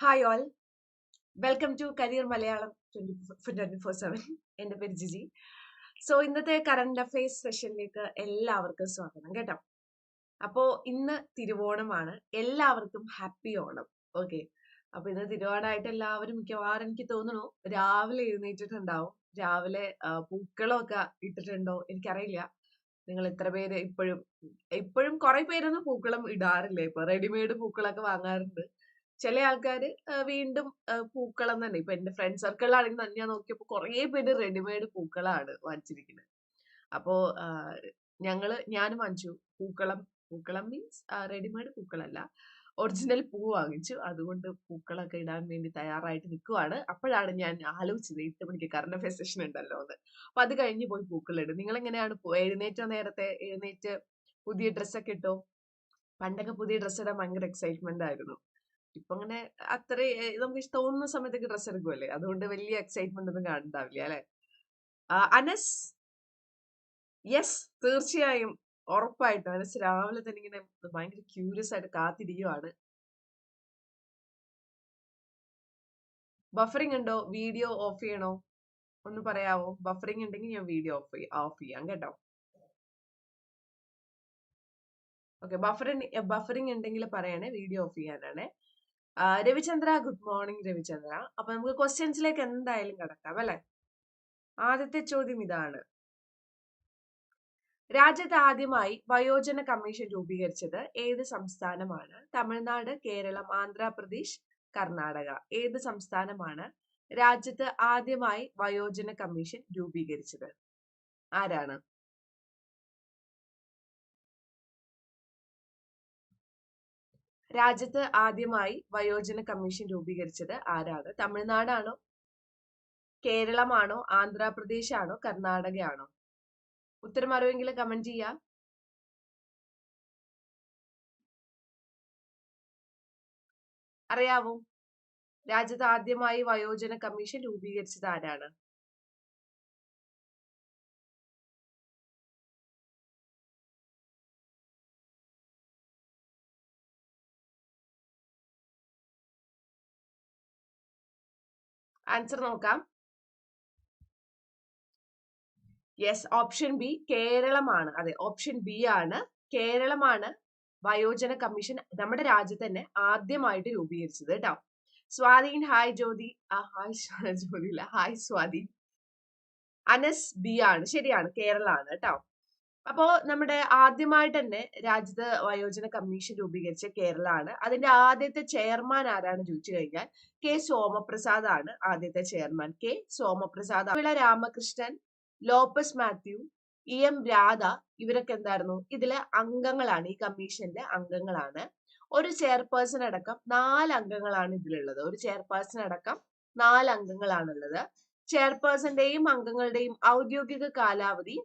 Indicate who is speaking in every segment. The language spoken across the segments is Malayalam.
Speaker 1: Hi all welcome to career Malayalam twenty four seven എന്റെ പേര് ജിജി. സോ ഇന്നത്തെ കറണ്ട് അഫയേഴ്സ് സെഷനിലേക്ക് എല്ലാവർക്കും സ്വാഗതം കേട്ടോ. അപ്പോ ഇന്ന് തിരുവോണമാണ്. എല്ലാവർക്കും ഹാപ്പി ഓണം. ഓക്കെ അപ്പൊ ഇന്ന് തിരുവോണമായിട്ട് എല്ലാവരും മിക്കവാറും എനിക്ക് തോന്നുന്നു രാവിലെ എഴുന്നേറ്റിട്ടുണ്ടാവും. രാവിലെ പൂക്കളൊക്കെ ഇട്ടിട്ടുണ്ടോ എനിക്കറിയില്ല. നിങ്ങൾ എത്ര പേര് ഇപ്പോഴും ഇപ്പോഴും കുറെ പേരൊന്നും പൂക്കളം ഇടാറില്ല. ഇപ്പൊ റെഡിമെയ്ഡ് പൂക്കളൊക്കെ വാങ്ങാറുണ്ട്. ചില ആൾക്കാർ വീണ്ടും പൂക്കളം തന്നെ. ഇപ്പൊ എന്റെ ഫ്രണ്ട് സർക്കിളിലാണെങ്കിൽ ഞാൻ നോക്കിയപ്പോ കുറെ പേര് റെഡിമെയ്ഡ് പൂക്കളാണ് വാങ്ങിച്ചിരിക്കുന്നത് അപ്പോ ഞങ്ങൾ ഞാനും വാങ്ങിച്ചു പൂക്കളം. പൂക്കളം മീൻസ് റെഡിമെയ്ഡ് പൂക്കളല്ല. ഒറിജിനൽ പൂ വാങ്ങിച്ചു. അതുകൊണ്ട് പൂക്കളൊക്കെ ഇടാൻ വേണ്ടി തയ്യാറായിട്ട് നിൽക്കുവാണ് അപ്പോഴാണ് ഞാൻ ആലോചിച്ചത് എട്ട് മണിക്ക് കറണ്ട് അഫയർ സെഷൻ ഉണ്ടല്ലോ എന്ന്. അപ്പൊ അത് കഴിഞ്ഞ് പോയി പൂക്കളിടും നിങ്ങൾ എങ്ങനെയാണ് എഴുന്നേറ്റോ നേരത്തെ എഴുന്നേറ്റ് പുതിയ ഡ്രസ്സൊക്കെ ഇട്ടോ? പണ്ടൊക്കെ പുതിയ ഡ്രസ്സ് ഇടാൻ ഭയങ്കര എക്സൈറ്റ്മെന്റ് ആയിരുന്നു. ഇപ്പൊ അങ്ങനെ അത്ര നമുക്ക് തോന്നുന്ന സമയത്തൊക്കെ ഡ്രസ്സ് എടുക്കുമല്ലേ അതുകൊണ്ട് വലിയ എക്സൈറ്റ്മെന്റ് ഒന്നും കാണുന്നുണ്ടാവില്ല അല്ലെ? അനസ്? യെസ് തീർച്ചയായും. ഉറപ്പായിട്ടും. അനസ് രാവിലെ തന്നെ ഇങ്ങനെ ഭയങ്കര ക്യൂരിയസ് ആയിട്ട് കാത്തിരിക്കുവാണ്. ബഫറിംഗ് ഉണ്ടോ? വീഡിയോ ഓഫ് ചെയ്യണോ? ഒന്ന് പറയാവോ? ബഫറിംഗ് ഉണ്ടെങ്കിൽ ഞാൻ വീഡിയോ ഓഫ് ഓഫ് ചെയ്യാം കേട്ടോ. ഓക്കെ ബഫറിംഗ് ബഫറിംഗ് ഉണ്ടെങ്കിൽ പറയണേ വീഡിയോ ഓഫ് ചെയ്യാനാണ്. Ravichandra good morning Ravichandra. അപ്പൊ നമുക്ക് ക്വസ്റ്റ്യൻസിലേക്ക് എന്തായാലും കടക്കാം അല്ലെ? ആദ്യത്തെ ചോദ്യം ഇതാണ്. രാജ്യത്ത് ആദ്യമായി വയോജന കമ്മീഷൻ രൂപീകരിച്ചത് ഏത് സംസ്ഥാനമാണ്? തമിഴ്നാട് കേരളം ആന്ധ്രാപ്രദേശ് കർണാടക. ഏത് സംസ്ഥാനമാണ് രാജ്യത്ത് ആദ്യമായി വയോജന കമ്മീഷൻ രൂപീകരിച്ചത്? ആരാണ്? രാജ്യത്ത് ആദ്യമായി വയോജന കമ്മീഷൻ രൂപീകരിച്ചത് ആരാണ്? തമിഴ്നാടാണോ? കേരളമാണോ? ആന്ധ്രാപ്രദേശ് ആണോ കർണാടകയാണോ? ഉത്തരം അറിവെങ്കിൽ കമന്റ് ചെയ്യാം. അറിയാവോ? രാജ്യത്ത് ആദ്യമായി വയോജന കമ്മീഷൻ രൂപീകരിച്ചത് ആരാണ്? ആൻസർ നോക്കാം. യെസ് ഓപ്ഷൻ ബി കേരളമാണ്. അതെ ഓപ്ഷൻ ബി ആണ്. കേരളമാണ് വയോജന കമ്മീഷൻ നമ്മുടെ രാജ്യത്ത് തന്നെ ആദ്യമായിട്ട് രൂപീകരിച്ചത് കേട്ടോ. സ്വാധീൻ ഹായ് ജ്യോതി. ഹായ് സ്വ- ജ്യോതി ഇല്ല ഹായ് സ്വാധീൻ. അനസ് ബി ആണ് ശരിയാണ് കേരളമാണ് കേട്ടോ. അപ്പോ നമ്മുടെ ആദ്യമായിട്ട് തന്നെ രാജ്യത്ത് വയോജന കമ്മീഷൻ രൂപീകരിച്ച കേരളമാണ് അതിന്റെ ആദ്യത്തെ ചെയർമാൻ ആരാണ് ചോദിച്ചു കഴിഞ്ഞാൽ കെ സോമപ്രസാദ് ആണ് ആദ്യത്തെ chairman. K Somaprasad Pillai Ramakrishnan Lopez Mathew E M Radha ഇവരൊക്കെ എന്തായിരുന്നു? ഇതിലെ അംഗങ്ങളാണ് ഈ കമ്മീഷന്റെ അംഗങ്ങളാണ്. ഒരു ചെയർപേഴ്സൺ അടക്കം നാല് അംഗങ്ങളാണ് ഇതിലുള്ളത്. ഒരു ചെയർപേഴ്സൺ അടക്കം നാല് അംഗങ്ങളാണുള്ളത്. ചെയർപേഴ്സന്റെയും അംഗങ്ങളുടെയും ഔദ്യോഗിക കാലാവധി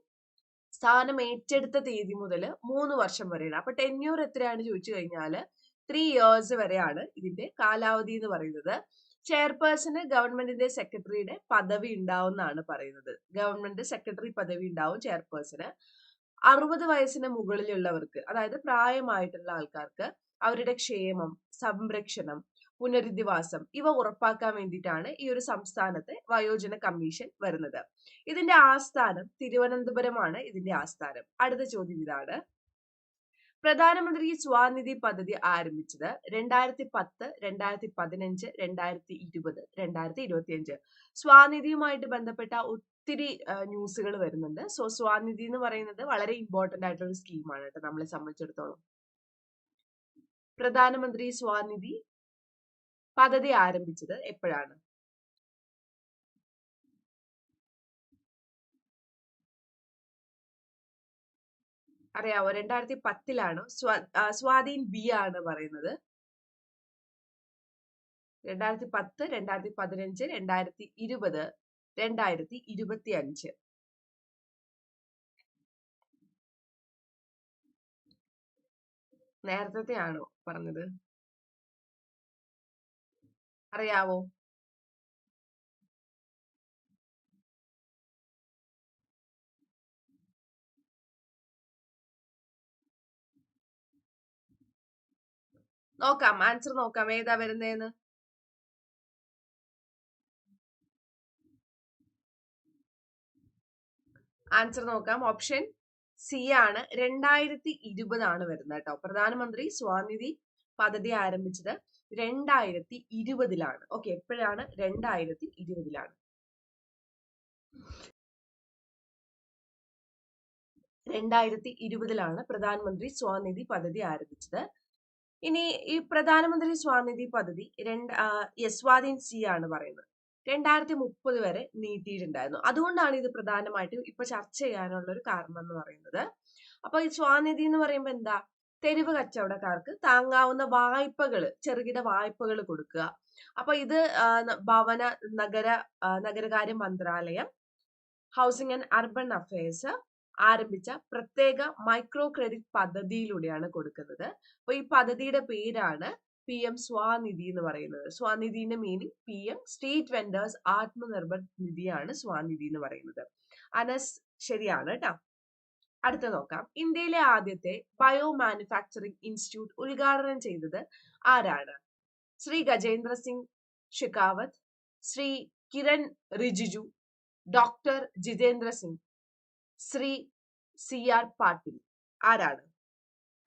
Speaker 1: സ്ഥാനം ഏറ്റെടുത്ത തീയതി മുതൽ മൂന്ന് വർഷം വരെയാണ്. അപ്പൊ ടെന്യൂർ എത്രയാണ് ചോദിച്ചു കഴിഞ്ഞാൽ ത്രീ ഇയേഴ്സ് വരെയാണ് ഇതിന്റെ കാലാവധി എന്ന് പറയുന്നത്. ചെയർപേഴ്സണ് ഗവൺമെന്റിന്റെ സെക്രട്ടറിയുടെ പദവി ഉണ്ടാവുമെന്നാണ് പറയുന്നത്. ഗവൺമെന്റ് സെക്രട്ടറി പദവി ഉണ്ടാവും ചെയർപേഴ്സണ്. അറുപത് വയസ്സിന് മുകളിലുള്ളവർക്ക് അതായത് പ്രായമായിട്ടുള്ള ആൾക്കാർക്ക് അവരുടെ ക്ഷേമം സംരക്ഷണം പുനരധിവാസം ഇവ ഉറപ്പാക്കാൻ വേണ്ടിയിട്ടാണ് ഈ ഒരു സംസ്ഥാനത്തെ വയോജന കമ്മീഷൻ വരുന്നത്. ഇതിന്റെ ആസ്ഥാനം തിരുവനന്തപുരമാണ് ഇതിന്റെ ആസ്ഥാനം. അടുത്ത ചോദ്യം ഇതാണ്. പ്രധാനമന്ത്രി സ്വാനിധി പദ്ധതി ആരംഭിച്ചത് രണ്ടായിരത്തി പത്ത് രണ്ടായിരത്തി പതിനഞ്ച് രണ്ടായിരത്തി ഇരുപത് രണ്ടായിരത്തി ഇരുപത്തി അഞ്ച് സ്വാനിധിയുമായിട്ട് ബന്ധപ്പെട്ട ഒത്തിരി ന്യൂസുകൾ വരുന്നുണ്ട്. സോ സ്വാനിധി എന്ന് പറയുന്നത് വളരെ ഇമ്പോർട്ടന്റ് ആയിട്ടുള്ള ഒരു സ്കീമാണ് കേട്ടോ നമ്മളെ സംബന്ധിച്ചിടത്തോളം. പ്രധാനമന്ത്രി സ്വാനിധി പദ്ധതി ആരംഭിച്ചത് എപ്പോഴാണ്? അറിയാവോ? രണ്ടായിരത്തി പത്തിലാണ് സ്വാ സ്വാധീൻ ബി ആണ് പറയുന്നത്. രണ്ടായിരത്തി പത്ത് രണ്ടായിരത്തി പതിനഞ്ച് രണ്ടായിരത്തി ഇരുപത് രണ്ടായിരത്തി ഇരുപത്തി അഞ്ച് നേരത്തെ ആണോ പറഞ്ഞത്? അറിയാവോ? നോക്കാം ആൻസർ നോക്കാം. ഏതാ വരുന്നതെന്ന് ആൻസർ നോക്കാം. ഓപ്ഷൻ സി ആണ്. രണ്ടായിരത്തി ഇരുപതാണ് വരുന്നത് കേട്ടോ. പ്രധാനമന്ത്രി സ്വാനിധി പദ്ധതി ആരംഭിച്ചത് രണ്ടായിരത്തി ഇരുപതിലാണ് ഓക്കെ എപ്പോഴാണ് രണ്ടായിരത്തി ഇരുപതിലാണ് രണ്ടായിരത്തി ഇരുപതിലാണ് പ്രധാനമന്ത്രി സ്വാനിധി പദ്ധതി ആരംഭിച്ചത്. ഇനി ഈ പ്രധാനമന്ത്രി സ്വാനിധി പദ്ധതി രണ്ട് യസ്വാദീൻ സി ആണ് പറയുന്നത്. രണ്ടായിരത്തി മുപ്പത് വരെ നീട്ടിയിട്ടുണ്ടായിരുന്നു. അതുകൊണ്ടാണ് ഇത് പ്രധാനമായിട്ടും ഇപ്പൊ ചർച്ച ചെയ്യാനുള്ള ഒരു കാരണം എന്ന് പറയുന്നത്. അപ്പൊ ഈ സ്വാനിധി എന്ന് പറയുമ്പോൾ എന്താ? തെരുവ് കച്ചവടക്കാർക്ക് താങ്ങാവുന്ന വായ്പകൾ ചെറുകിട വായ്പകൾ കൊടുക്കുക. അപ്പൊ ഇത് ഭവന നഗര നഗരകാര്യ മന്ത്രാലയം ഹൗസിംഗ് ആൻഡ് അർബൻ അഫയേഴ്സ് ആരംഭിച്ച പ്രത്യേക മൈക്രോ ക്രെഡിറ്റ് പദ്ധതിയിലൂടെയാണ് കൊടുക്കുന്നത്. അപ്പൊ ഈ പദ്ധതിയുടെ പേരാണ് പി എം സ്വാനിധി എന്ന് പറയുന്നത്. സ്വാനിധിന്റെ meaning P M state vendors Atmanirbhar നിധിയാണ് സ്വാനിധി എന്ന് പറയുന്നത്. അനസ് ശരിയാണ് കേട്ടോ അടുത്ത നോക്കാം. ഇന്ത്യയിലെ ആദ്യത്തെ ബയോ മാനുഫാക്ചറിംഗ് ഇൻസ്റ്റിറ്റ്യൂട്ട് ഉദ്ഘാടനം ചെയ്തത് ആരാണ്? Shri Gajendra Singh Shekhawat Shri Kiren Rijiju doctor Jitendra Singh Shri C R Patil. ആരാണ്?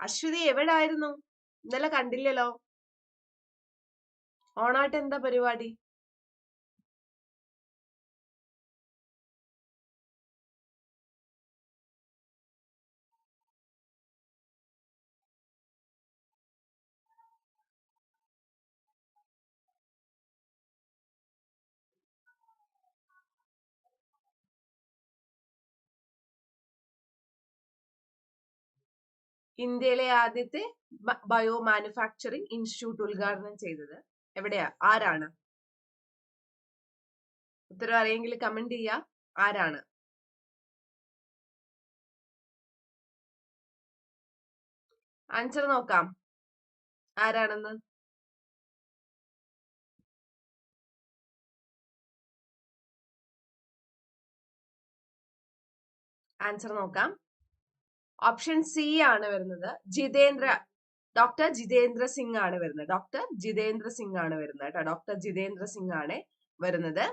Speaker 1: അശ്വതി എവിടായിരുന്നു? ഇന്നലെ കണ്ടില്ലല്ലോ. ഓണായിട്ട് എന്താ പരിപാടി? ഇന്ത്യയിലെ ആദ്യത്തെ ബയോ മാനുഫാക്ചറിംഗ് ഇൻസ്റ്റിറ്റ്യൂട്ട് ഉദ്ഘാടനം ചെയ്തത് എവിടെയാ? ആരാണ്? ഉത്തരം അറിയെങ്കിൽ കമന്റ് ചെയ്യ. ആരാണ്? ആൻസർ നോക്കാം. ആരാണെന്ന്? ആൻസർ നോക്കാം. ഓപ്ഷൻ സി ആണ് വരുന്നത്. ജിതേന്ദ്ര ഡോക്ടർ ജിതേന്ദ്ര സിംഗ് ആണ് വരുന്നത്. ഡോക്ടർ ജിതേന്ദ്ര സിംഗ് ആണ് വരുന്നത് കേട്ടോ. ഡോക്ടർ ജിതേന്ദ്ര സിംഗ് ആണ് വരുന്നത്.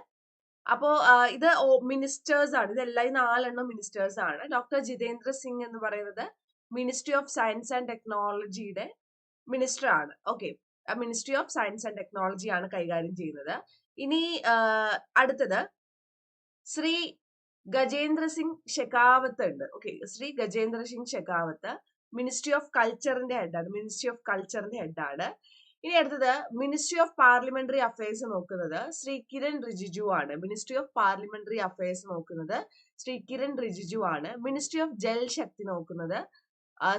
Speaker 1: അപ്പോ ഇത് മിനിസ്റ്റേഴ്സ് ആണ്. ഇതെല്ലാം ഈ നാലെണ്ണം മിനിസ്റ്റേഴ്സ് ആണ്. ഡോക്ടർ ജിതേന്ദ്ര സിംഗ് എന്ന് പറയുന്നത് മിനിസ്ട്രി ഓഫ് സയൻസ് ആൻഡ് ടെക്നോളജിയുടെ മിനിസ്റ്റർ ആണ്. Okay ministry of science and technology ആണ് കൈകാര്യം ചെയ്യുന്നത്. ഇനി അടുത്തത് ശ്രീ ഗജേന്ദ്ര സിംഗ് ഷെഖാവത്ത് ഉണ്ട്. Okay Shri Gajendra Singh Shekhawat ministry of കൾച്ചറിന്റെ ഹെഡാണ് മിനിസ്ട്രി ഓഫ് കൾച്ചറിന്റെ ഹെഡാണ് ഇനി അടുത്തത് മിനിസ്ട്രി ഓഫ് പാർലമെന്ററി അഫയേഴ്സ് നോക്കുന്നത് ശ്രീ കിരൺ റിജിജു ആണ്. മിനിസ്ട്രി ഓഫ് പാർലമെന്ററി അഫയേഴ്സ് നോക്കുന്നത് ശ്രീ കിരൺ റിജിജു ആണ്. മിനിസ്ട്രി ഓഫ് ജൽശക്തി നോക്കുന്നത്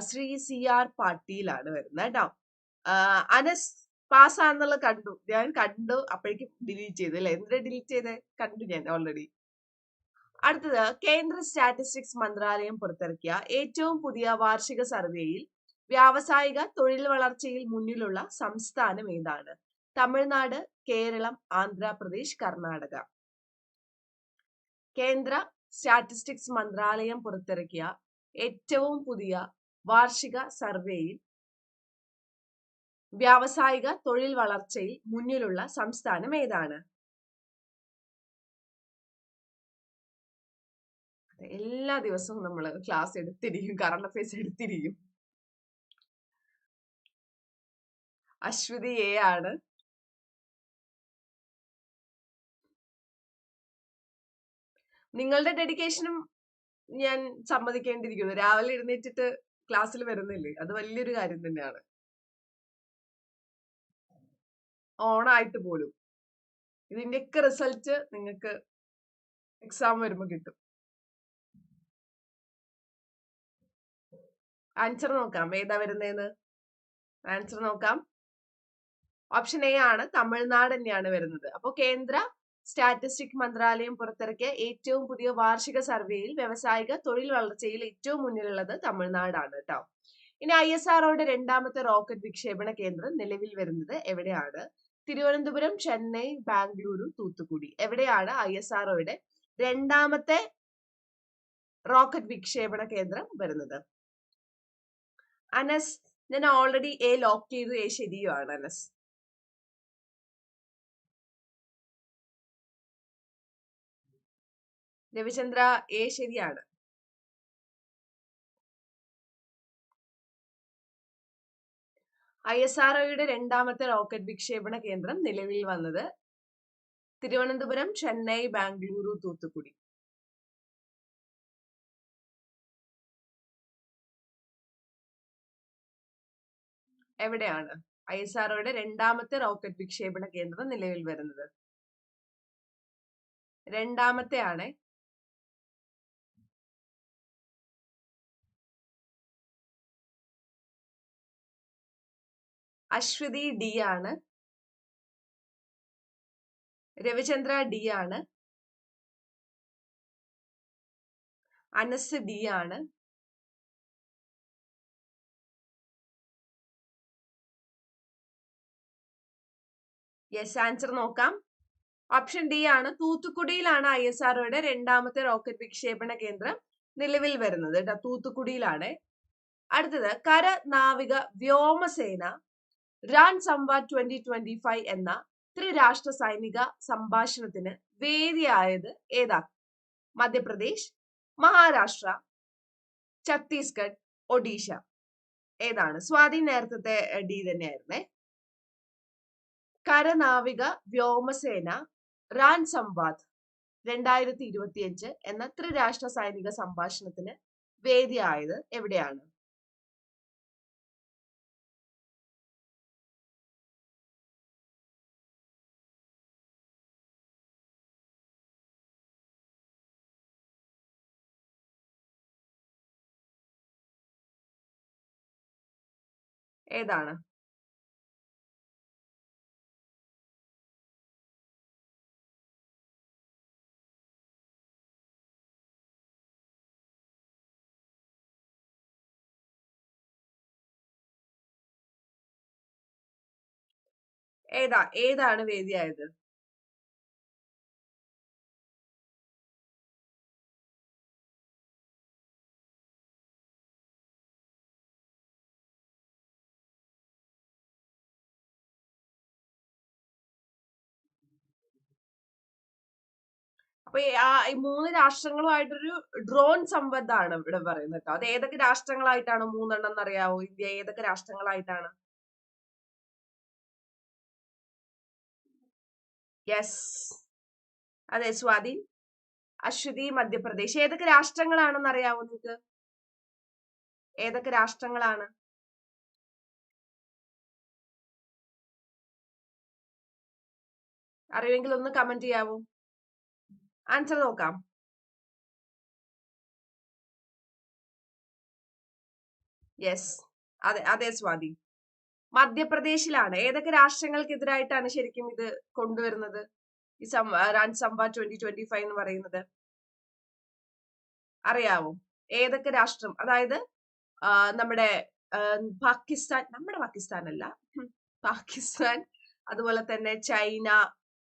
Speaker 1: ശ്രീ സി ആർ പാട്ടീലാണ് വരുന്നത് കേട്ടോ അനസ് പാസ്സാന്നുള്ള കണ്ടു. ഞാൻ കണ്ടു. അപ്പോഴേക്കും ഡിലീറ്റ് ചെയ്തു അല്ലെ? എന്തിനാ ഡിലീറ്റ് ചെയ്തേ? കണ്ടു ഞാൻ ഓൾറെഡി അടുത്തത് കേന്ദ്ര സ്റ്റാറ്റിസ്റ്റിക്സ് മന്ത്രാലയം പുറത്തിറക്കിയ ഏറ്റവും പുതിയ വാർഷിക സർവേയിൽ വ്യാവസായിക തൊഴിൽ വളർച്ചയിൽ മുന്നിലുള്ള സംസ്ഥാനം ഏതാണ്? തമിഴ്നാട് കേരളം ആന്ധ്രാപ്രദേശ് കർണാടക. കേന്ദ്ര സ്റ്റാറ്റിസ്റ്റിക്സ് മന്ത്രാലയം പുറത്തിറക്കിയ ഏറ്റവും പുതിയ വാർഷിക സർവേയിൽ വ്യാവസായിക തൊഴിൽ വളർച്ചയിൽ മുന്നിലുള്ള സംസ്ഥാനം ഏതാണ്? എല്ലാ ദിവസവും നമ്മൾ ക്ലാസ് എടുത്തിരിക്കും കറണ്ട് അഫയേഴ്സ് എടുത്തിരിക്കും. അശ്വതി എ ആണ്. നിങ്ങളുടെ ഡെഡിക്കേഷനും ഞാൻ സമ്മതിക്കേണ്ടിയിരിക്കുന്നു. രാവിലെ എഴുന്നേറ്റിട്ട് ക്ലാസ്സിൽ വരുന്നില്ലേ? അത് വലിയൊരു കാര്യം തന്നെയാണ്. ഓണായിട്ട് പോലും. ഇതിന്റെയൊക്കെ റിസൾട്ട് നിങ്ങൾക്ക് എക്സാം വരുമ്പോൾ കിട്ടും. ആൻസർ നോക്കാം. ഏതാ വരുന്നതെന്ന് ആൻസർ നോക്കാം. ഓപ്ഷൻ എ ആണ്. തമിഴ്നാട് തന്നെയാണ് വരുന്നത്. അപ്പോൾ കേന്ദ്ര സ്റ്റാറ്റിസ്റ്റിക് മന്ത്രാലയം പുറത്തിറക്കിയ ഏറ്റവും പുതിയ വാർഷിക സർവേയിൽ വ്യവസായിക തൊഴിൽ വളർച്ചയിൽ ഏറ്റവും മുന്നിലുള്ളത് തമിഴ്നാടാണ് കേട്ടോ ഇനി ഐ എസ് ആർഒയുടെ രണ്ടാമത്തെ റോക്കറ്റ് വിക്ഷേപണ കേന്ദ്രം നിലവിൽ വരുന്നത് എവിടെയാണ്? തിരുവനന്തപുരം ചെന്നൈ ബാംഗ്ലൂരു തൂത്തുക്കുടി. എവിടെയാണ് ഐ എസ് ആർഒയുടെ രണ്ടാമത്തെ റോക്കറ്റ് വിക്ഷേപണ കേന്ദ്രം വരുന്നത്? അനസ് ഞാൻ ഓൾറെഡി എ ലോക്ക് ചെയ്തു എ ശരിയാണ് അനസ്. രവിചന്ദ്ര എ ശരിയാണ്. ഐ എസ് ആർ ഒയുടെ രണ്ടാമത്തെ റോക്കറ്റ് വിക്ഷേപണ കേന്ദ്രം നിലവിൽ വന്നത് തിരുവനന്തപുരം ചെന്നൈ ബാംഗ്ലൂരു തൂത്തുക്കുടി. എവിടെയാണ്? ഐ എസ് ആർഒയുടെ രണ്ടാമത്തെ റോക്കറ്റ് വിക്ഷേപണ കേന്ദ്രം നിലവിൽ വരുന്നത്. രണ്ടാമത്തെ ആണ് അശ്വതി ഡി ആണ്. രവിചന്ദ്ര ഡി ആണ്. അനസ് ഡി ആണ്. യെസ് ആൻസർ നോക്കാം. ഓപ്ഷൻ ഡി ആണ് തൂത്തുക്കുടിയിലാണ് ഐ എസ് ആർഒയുടെ രണ്ടാമത്തെ റോക്കറ്റ് വിക്ഷേപണ കേന്ദ്രം നിലവിൽ വരുന്നത് കേട്ടോ തൂത്തുക്കുടിയിലാണ്. അടുത്തത് കര നാവിക വ്യോമസേന Ran Samvad twenty twenty five എന്ന ത്രിരാഷ്ട്ര സൈനിക സംഭാഷണത്തിന് വേദിയായത് ഏതാ? മധ്യപ്രദേശ് മഹാരാഷ്ട്ര ഛത്തീസ്ഗഡ് ഒഡീഷ. ഏതാണ്? സ്വാതി നേരത്തെ ഡി തന്നെയായിരുന്നേ. കരനാവിക വ്യോമസേന റാൻ സംവാദ് രണ്ടായിരത്തി ഇരുപത്തിയഞ്ച് എന്ന ത്രിരാഷ്ട്ര സൈനിക സംഭാഷണത്തിന് വേദിയായത് എവിടെയാണ്? ഏതാണ്? ഏതാ ഏതാണ് വേദിയായത്? അപ്പൊ ആ ഈ മൂന്ന് രാഷ്ട്രങ്ങളുമായിട്ടൊരു ഡ്രോൺ സംബന്ധമാണ് ഇവിടെ പറയുന്നത് കേട്ടോ. അത് ഏതൊക്കെ രാഷ്ട്രങ്ങളായിട്ടാണ് മൂന്നെണ്ണം എന്നറിയാവോ ഇന്ത്യ ഏതൊക്കെ രാഷ്ട്രങ്ങളായിട്ടാണ്? യെസ് അതെ സ്വാതി. അശ്വതി മധ്യപ്രദേശ്. ഏതൊക്കെ രാഷ്ട്രങ്ങളാണെന്ന് അറിയാവോ നിങ്ങൾക്ക് ഏതൊക്കെ രാഷ്ട്രങ്ങളാണ്? അറിയുമെങ്കിൽ ഒന്ന് കമന്റ് ചെയ്യാവോ? ആൻസർ നോക്കാം. യെസ് അതെ അതെ സ്വാതി. മധ്യപ്രദേശിലാണ്. ഏതൊക്കെ രാഷ്ട്രങ്ങൾക്കെതിരായിട്ടാണ് ശരിക്കും ഇത് കൊണ്ടുവരുന്നത്? ഈ റാൻ സംബ ട്വന്റി ട്വന്റി ഫൈവ് എന്ന് പറയുന്നത്. അറിയാവോ? ഏതൊക്കെ രാഷ്ട്രം അതായത് നമ്മുടെ പാകിസ്ഥാൻ നമ്മുടെ പാകിസ്ഥാൻ അല്ല പാകിസ്ഥാൻ അതുപോലെ തന്നെ ചൈന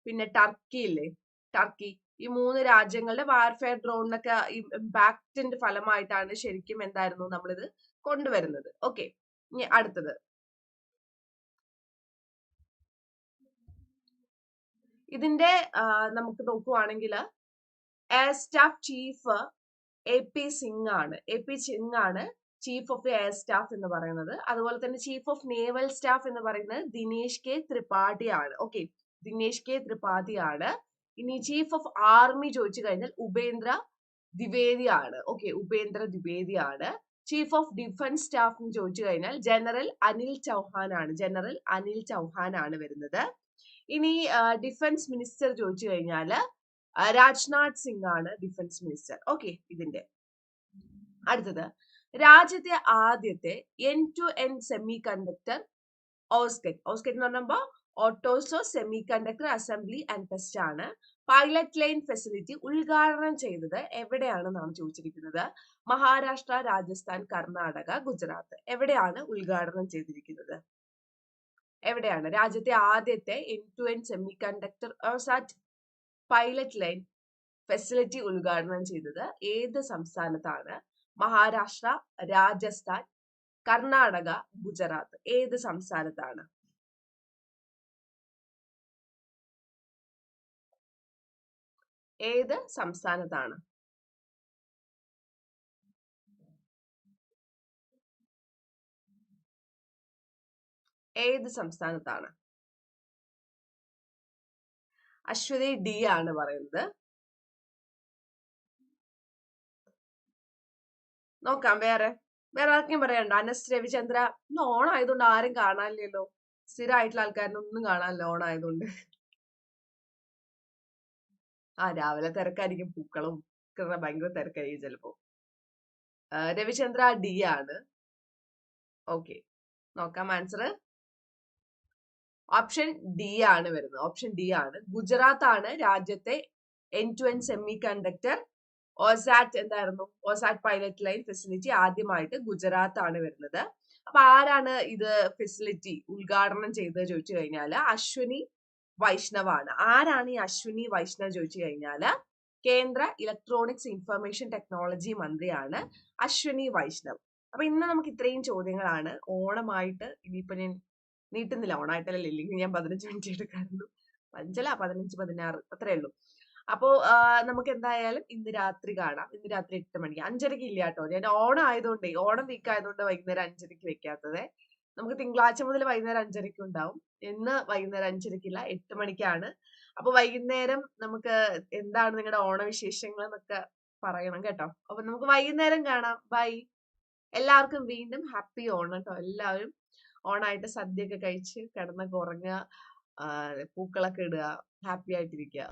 Speaker 1: പിന്നെ ടർക്കി ഇല്ലേ? ടർക്കി ഈ മൂന്ന് രാജ്യങ്ങളുടെ വാർഫെയർ ഡ്രോണിനൊക്കെ ഇമ്പാക്റ്റിന്റെ ഫലമായിട്ടാണ് ശരിക്കും എന്തായിരുന്നു നമ്മളിത് കൊണ്ടുവരുന്നത്. ഓക്കെ ഇനി അടുത്തത്. ഇതിന്റെ നമുക്ക് നോക്കുവാണെങ്കിൽ air staff chief A P Singh ആണ്. എ പി സിംഗ് ആണ് ചീഫ് ഓഫ് എയർ സ്റ്റാഫ് എന്ന് പറയുന്നത്. അതുപോലെ തന്നെ ചീഫ് ഓഫ് നേവൽ സ്റ്റാഫ് എന്ന് പറയുന്നത് ദിനേശ് കെ ത്രിപാഠി ആണ്. ഓക്കെ ദിനേശ് കെ ത്രിപാഠി ആണ്. ഇനി ചീഫ് ഓഫ് ആർമി ചോദിച്ചു കഴിഞ്ഞാൽ ഉപേന്ദ്ര ദ്വിവേദി ആണ്. ഓക്കെ ഉപേന്ദ്ര ദ്വിവേദി ആണ്. ചീഫ് ഓഫ് ഡിഫൻസ് സ്റ്റാഫ് എന്ന് ചോദിച്ചു കഴിഞ്ഞാൽ ജനറൽ അനിൽ ചൗഹാൻ ആണ്. ജനറൽ അനിൽ ചൗഹാൻ ആണ് വരുന്നത്. ഇനി ഡിഫൻസ് മിനിസ്റ്റർ ചോദിച്ചു കഴിഞ്ഞാൽ രാജ്നാഥ് സിംഗ് ആണ് ഡിഫൻസ് മിനിസ്റ്റർ ഓക്കെ ഇതിന്റെ. അടുത്തത്. രാജ്യത്തെ ആദ്യത്തെ N to N semiconductor ഓസ്കെറ്റ് ഓസ്കെറ്റ് എന്ന് പറയുമ്പോൾ ഓട്ടോസോ semiconductor assembly and test ആണ്. പൈലറ്റ് ലൈൻ ഫെസിലിറ്റി ഉദ്ഘാടനം ചെയ്തത് എവിടെയാണ് നാം ചോദിച്ചിരിക്കുന്നത്? മഹാരാഷ്ട്ര രാജസ്ഥാൻ കർണാടക ഗുജറാത്ത്. എവിടെയാണ് ഉദ്ഘാടനം ചെയ്തിരിക്കുന്നത്? എവിടെയാണ്? രാജ്യത്തെ ആദ്യത്തെ N to N semiconductor സാറ്റ് പൈലറ്റ് ലൈൻ ഫെസിലിറ്റി ഉദ്ഘാടനം ചെയ്തത് ഏത് സംസ്ഥാനത്താണ്? മഹാരാഷ്ട്ര രാജസ്ഥാൻ കർണാടക ഗുജറാത്ത്. ഏത് സംസ്ഥാനത്താണ്? ഏത് സംസ്ഥാനത്താണ്? ഏത് സംസ്ഥാനത്താണ്? അശ്വതി ഡി ആണ് പറയുന്നത്. നോക്കാം വേറെ. വേറെ ആർക്കും പറയണ്ട. അനസ് രവിചന്ദ്ര. ഇന്ന് ഓണായതുകൊണ്ട് ആരും കാണാനില്ലല്ലോ. സ്ഥിരമായിട്ടുള്ള ആൾക്കാരനൊന്നും കാണാനില്ല ഓണായതുകൊണ്ട് ആ രാവിലെ തിരക്കായിരിക്കും പൂക്കളും. ഭയങ്കര തിരക്കായിരിക്കും ചിലപ്പോ. രവിചന്ദ്ര ഡി ആണ്. ഓക്കെ. നോക്കാം ആൻസർ ഓപ്ഷൻ ഡി ആണ് വരുന്നത്. ഓപ്ഷൻ ഡി ആണ്. ഗുജറാത്ത് ആണ് രാജ്യത്തെ N to N semiconductor OSAT എന്തായിരുന്നു? ഓസാറ്റ് പൈലറ്റ് ലൈൻ ഫെസിലിറ്റി ആദ്യമായിട്ട് ഗുജറാത്ത് ആണ് വരുന്നത്. അപ്പൊ ആരാണ് ഇത് ഫെസിലിറ്റി ഉദ്ഘാടനം ചെയ്തത് ചോദിച്ചു കഴിഞ്ഞാൽ അശ്വിനി വൈഷ്ണവ് ആണ്. ആരാണ് ഈ അശ്വിനി വൈഷ്ണവ് ചോദിച്ചു കഴിഞ്ഞാൽ കേന്ദ്ര ഇലക്ട്രോണിക്സ് ഇൻഫർമേഷൻ ടെക്നോളജി മന്ത്രിയാണ് അശ്വിനി വൈഷ്ണവ്. അപ്പൊ ഇന്ന് നമുക്ക് ഇത്രയും ചോദ്യങ്ങളാണ്. ഓണമായിട്ട് ഇനിയിപ്പോ ഞാൻ നീട്ടുന്നില്ല. ഓണായിട്ടല്ലേ ഇല്ലെങ്കിൽ ഞാൻ പതിനഞ്ച് മിനിറ്റ് എടുക്കാറുള്ളൂ. പഞ്ചല പതിനഞ്ച് പതിനാറ് അത്രേ ഉള്ളൂ. അപ്പോ നമുക്ക് എന്തായാലും ഇന്ന് രാത്രി കാണാം. ഇന്ന് രാത്രി എട്ട് മണിക്ക്. അഞ്ചരക്ക് ഇല്ല കേട്ടോ. ഞാൻ ഓണം ആയതുകൊണ്ട് ഓണം വീക്ക് ആയതുകൊണ്ട് വൈകുന്നേരം അഞ്ചരക്ക് വെക്കാത്തത്. നമുക്ക് തിങ്കളാഴ്ച മുതൽ വൈകുന്നേരം അഞ്ചരക്ക് ഉണ്ടാവും. ഇന്ന് വൈകുന്നേരം അഞ്ചരക്കില്ല എട്ട് മണിക്കാണ്. അപ്പൊ വൈകുന്നേരം നമുക്ക് എന്താണ് നിങ്ങളുടെ ഓണവിശേഷങ്ങൾ എന്നൊക്കെ പറയണം കേട്ടോ. അപ്പൊ നമുക്ക് വൈകുന്നേരം കാണാം. ബൈ. എല്ലാവർക്കും വീണ്ടും ഹാപ്പി ഓണം കേട്ടോ. എല്ലാവരും ഓണായിട്ട് സദ്യയൊക്കെ കഴിച്ച് കിടന്നൊക്കെ ഉറങ്ങുക പൂക്കളൊക്കെ ഇടുക ഹാപ്പി ആയിട്ടിരിക്കുക.